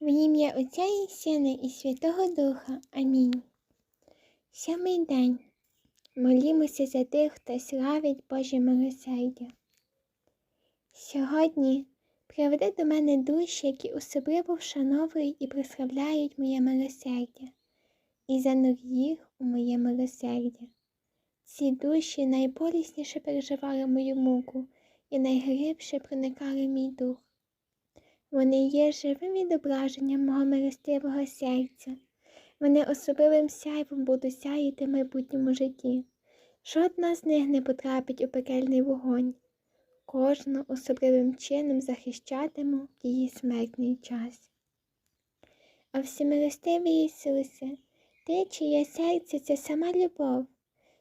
В ім'я Отця і Сина і Святого Духа. Амінь. Сьомий день. Молімося за тих, хто славить Боже милосердя. Сьогодні приведи до мене душі, які особливо вшановують і прославляють моє милосердя, і занур їх у моє милосердя. Ці душі найболісніше переживали мою муку і найглибше проникали мій дух. Вони є живим відображенням мого милостивого серця. Вони особливим сяйвом будуть сяяти в майбутньому житті. Жодна з них не потрапить у пекельний вогонь. Кожну особливим чином захищатиму в її смертний час. А всемилостивий Ісусе, Ти, чиє серце це сама любов,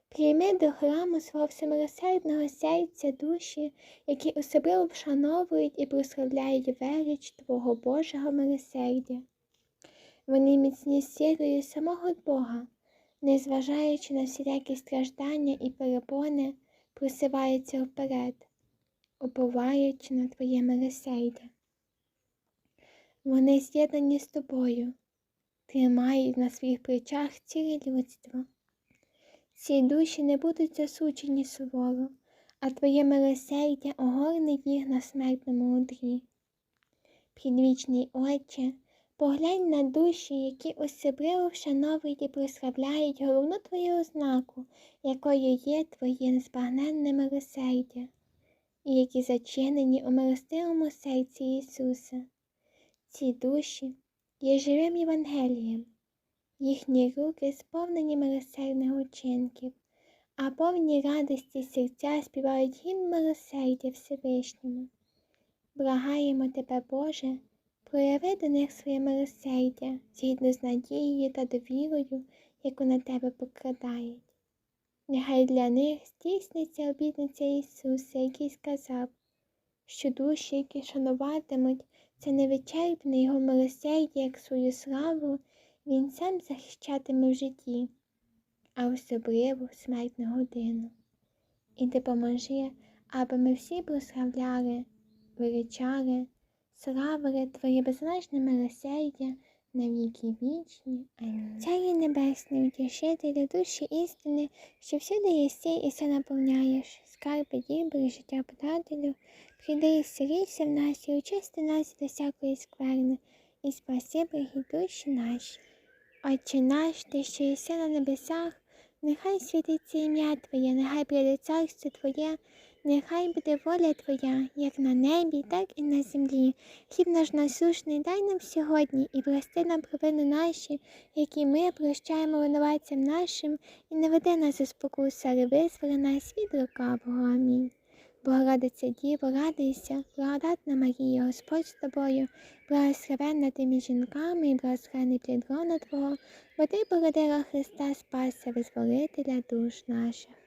прийми до храму свого всемилосердного серця душі, які особливо вшановують і прославляють велич Твого Божого милосердя. Вони міцні силою самого Бога, незважаючи на всілякі страждання і перепони, просиваються вперед, уповаючи на Твоє милосердя. Вони з'єднані з тобою, тримають на своїх плечах ціле людство. Ці душі не будуть засуджені суворо, а Твоє милосердя огорне їх на смертному одрі. Підвічний Отче, поглянь на душі, які особливо вшановують і прославляють головну Твою ознаку, якою є Твоє незбагненне милосердя, і які зачинені у милостивому серці Ісуса. Ці душі є живим Євангелієм. Їхні руки сповнені милосердних учинків, а повні радості серця співають гімн милосердя Всевишньому. Благаємо тебе, Боже, прояви до них своє милосердя згідно з надією та довірою, яку на тебе покрадають. Нехай для них здійсниться обітниця Ісуса, який сказав, що душі, які шануватимуть, це невичерпне Його милосердя як свою славу. Він сам захищатиме в житті, а особливо в смертну годину. І допоможи, аби ми всі прославляли, величали, славили Твоє безмежне милосердя на віки вічні. Царі Небесний, утішителю душі істини, що всюди єси і все наповняєш, скарби дібри, життя подателю, прийди і селися в нас і очисти нас до всякої скверни, і спаси благі душі наші. Отче наш, ти що єси на небесах, нехай світиться ім'я Твоє, нехай прийде царство Твоє, нехай буде воля Твоя, як на небі, так і на землі. Хліб наш насушний дай нам сьогодні і прости нам провини наші, які ми прощаємо винуватцям нашим, і не веди нас у спокусу, але визволи нас від лукавого. Амінь. Богородиця Діво, радуйся, благодатна Марія, Господь з тобою, благословенна ти між жінками і благословений плід Твого, бо ти породила Христа Спася, визволителя душ наших.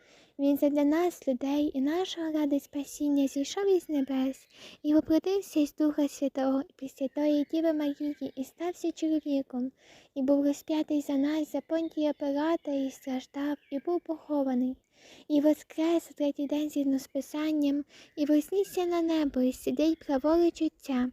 Він задля нас, людей, і нашого ради спасіння зійшов із небес, і воплотився із Духа Святого і Пресвятої Діви Марії, і стався чоловіком, і був розп'ятий за нас, за понтія Пилата, і страждав, і був похований, і воскрес у третій день згідно з Писанням, і вознісся на небо, і сидить праворуч Отця,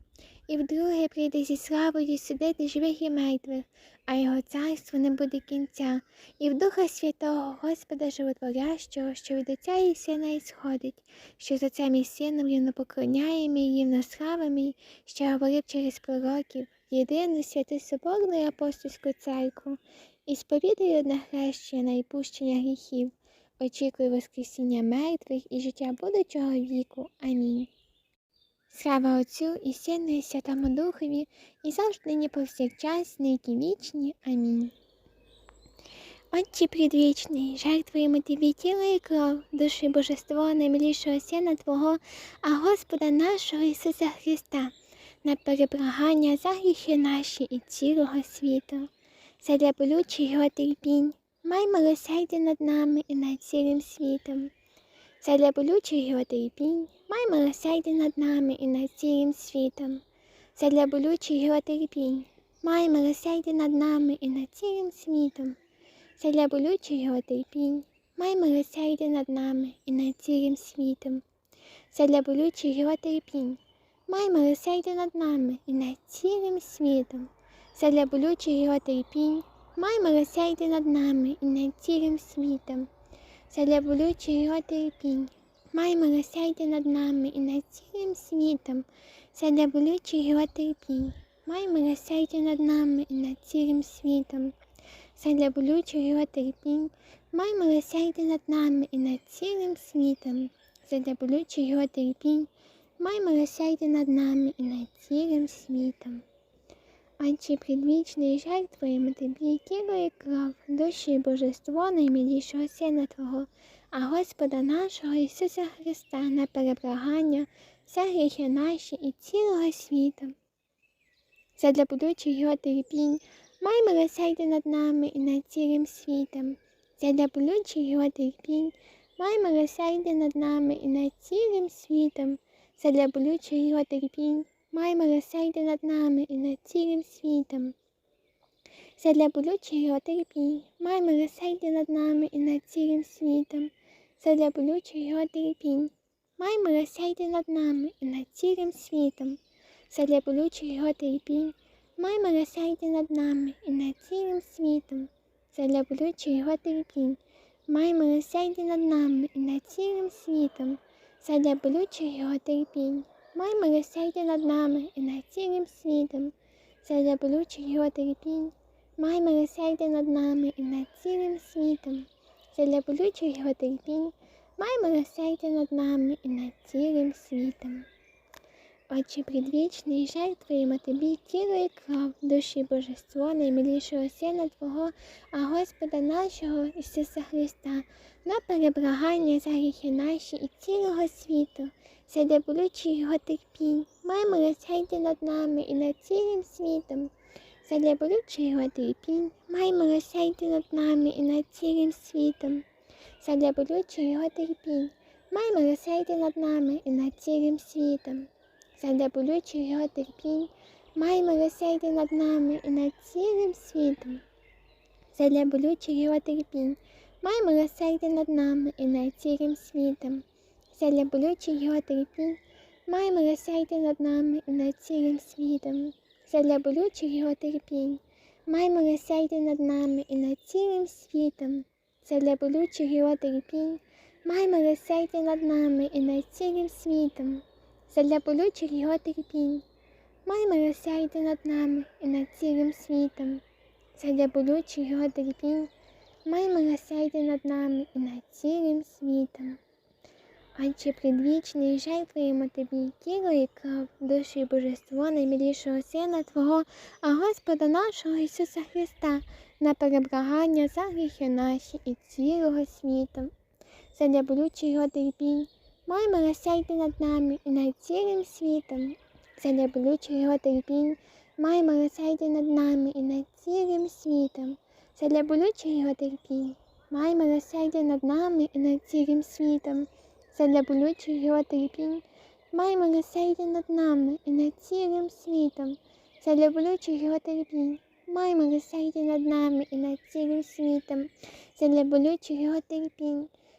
і вдруге прийде зі славою судити живих і мертвих, а його царство не буде кінця, і в Духа Святого Господа Животворящого, що від Отця і Сина ісходить, що за цим і сином рівно поклоняємо і рівно славимо, що говорив через пророків, єдину святу Соборну і апостольську церкву, і сповідає одне хрещення на відпущення гріхів, очікує Воскресіння мертвих і життя будучого віку. Амінь. Слава Отцю і Сину, і Святому Духові, і завжди нині повсякчас, нині вічні. Амінь. Отче предвічний, жертвуємо Тобі тіло і кров, душі Божество наймилішого Сина Твого, а Господа нашого Ісуса Христа, на перебрагання за гріхи наші і цілого світу. задля болючих його терпінь, май милосердя над нами і над цілим світом. Задля болючих його терпінь, май милосердя над нами і над цілим світом. Задля болючих його терпінь, май милосердя над нами і над цілим світом. Задля болючих його терпінь, май милосердя над нами і над цілим світом. Задля болючих його терпінь, май милосердя над нами і над цілим світом. Задля болючих його терпінь, май милосердя над нами і над цілим світом. Задля болючих його терпінь, май милосердя над нами і над цілим світом. Задля болючих його терпінь, май милосердя над нами і над цілим світом. Задля болючих його терпінь, май милосердя над нами і над цілим світом. Задля болючих його терпінь, май милосердя над нами і над цілим світом. Отче предвічний жаль Твоєму тобі, тіло і кров, душі і божество наймилішого Сина Твого, а Господа нашого Ісуса Христа на переблагання, за гріхи наші і цілого світу. Задля будучих його терпінь, май милосердя над нами і над цілим світом. Задля болючих його терпінь, май милосердя над нами і над цілим світом. Задля болючих його терпінь, май милосердя над нами і над цілим світом. Задля болючих його терпінь, май милосердя над нами і над цілим світом. Задля болючих його терпінь, май милосердя над нами і над цілим світом. Задля болючих його терпінь, май милосердя над нами і над цілим світом. Задля болючих його терпінь, май милосердя над нами і над цілим світом. Задля болючих його терпінь, май милосердя над нами і над цілим світом. Задля болючих його терпінь, май милосердя над нами і над цілим світом. Задля болючих його терпінь, май милосердя над нами і над цілим світом. Отче предвічний, жаль Твоїм тобі, тіло і кров, душі божество, наймилішого Сина Твого, а Господа нашого Ісуса Христа, на переблагання за гріхи наші і цілого світу, сяде болючий його терпінь, май милосердя над нами і над цілим світом. Задля болючого його терпінь, май милосердя над нами і над цілим світом. Задля болючого його терпінь, май милосердя над нами і над цілим світом. Задля болючих його терпінь, май милосердя над нами і над цілим світом. Задля болючих його терпінь, май милосердя над нами і над цілим світом. Задля болючих його терпінь, май милосердя над нами і над цілим світом. Задля болючих його терпінь, май милосердя над нами і над цілим світом. Задля його терпінь, май милосердя над нами і над цілим світом задля болючих його терпінь. Май милосердя над нами і над цілим світом. Задля болючих його терпінь, май милосердя над нами і над цілим світом. Отче предвічний, жаль Твоєму тобі, тіло і кров, душу і божество наймилішого Сина Твого, а Господа нашого Ісуса Христа, на переблагання за гріхи наші і цілого світу. Задля болючих його терпінь, Май милосердя над нами і над цілим світом. Задля болючих його терпінь, май милосердя над нами і над цілим світом. Задля болючих його терпінь, май милосердя над нами і над цілим світом. Задля болючих його терпінь, май милосердя над нами і над цілим світом. Задля болючих його терпінь, май милосердя над нами і над цілим світом. Задля болючих його терпінь.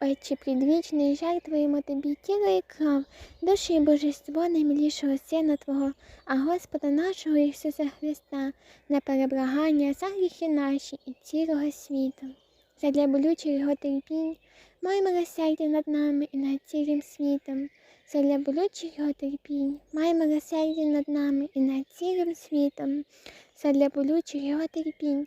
Отче предвічний, жаль Твоєму тобі, тіло і кров, душі і божество наймилішого Сина Твого, а Господа нашого Ісуса Христа, на переблагання за гріхи наші і цілого світу. Задля болючих його терпінь, май милосердя над нами і над цілим світом. Задля болючих його терпінь, май милосердя над нами і над цілим світом. Задля болючих його терпінь,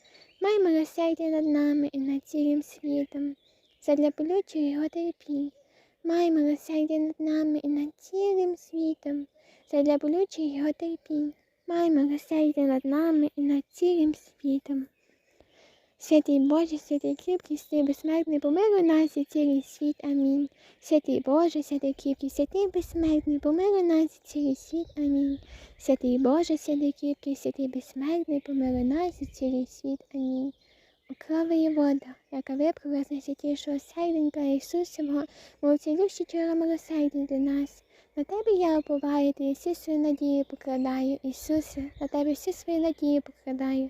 Май милосердя над нами і над цілим світом, задля болючої його терпі. Май милосердя над нами і над цілим світом, задля болючої його терпі. Май милосердя над нами і над цілим світом. Святий Боже, святий кріпкий, святий безсмертний, помилуй нас і цілий світ. Амінь. Святий Боже, святий кріпкий, святий безсмертний, помилуй нас і цілий світ. Амінь. Святий Боже, святий кріпкий, святий безсмертний, помилуй нас і цілий світ. Амінь. Крови є вода, яка випрала з найсвятішого серденька Ісусового, мовцілющі чора милосердя для нас. На тебе я оповаю, ти всі свої надії покладаю, Ісусе, на тебе всі свої надії покладаю.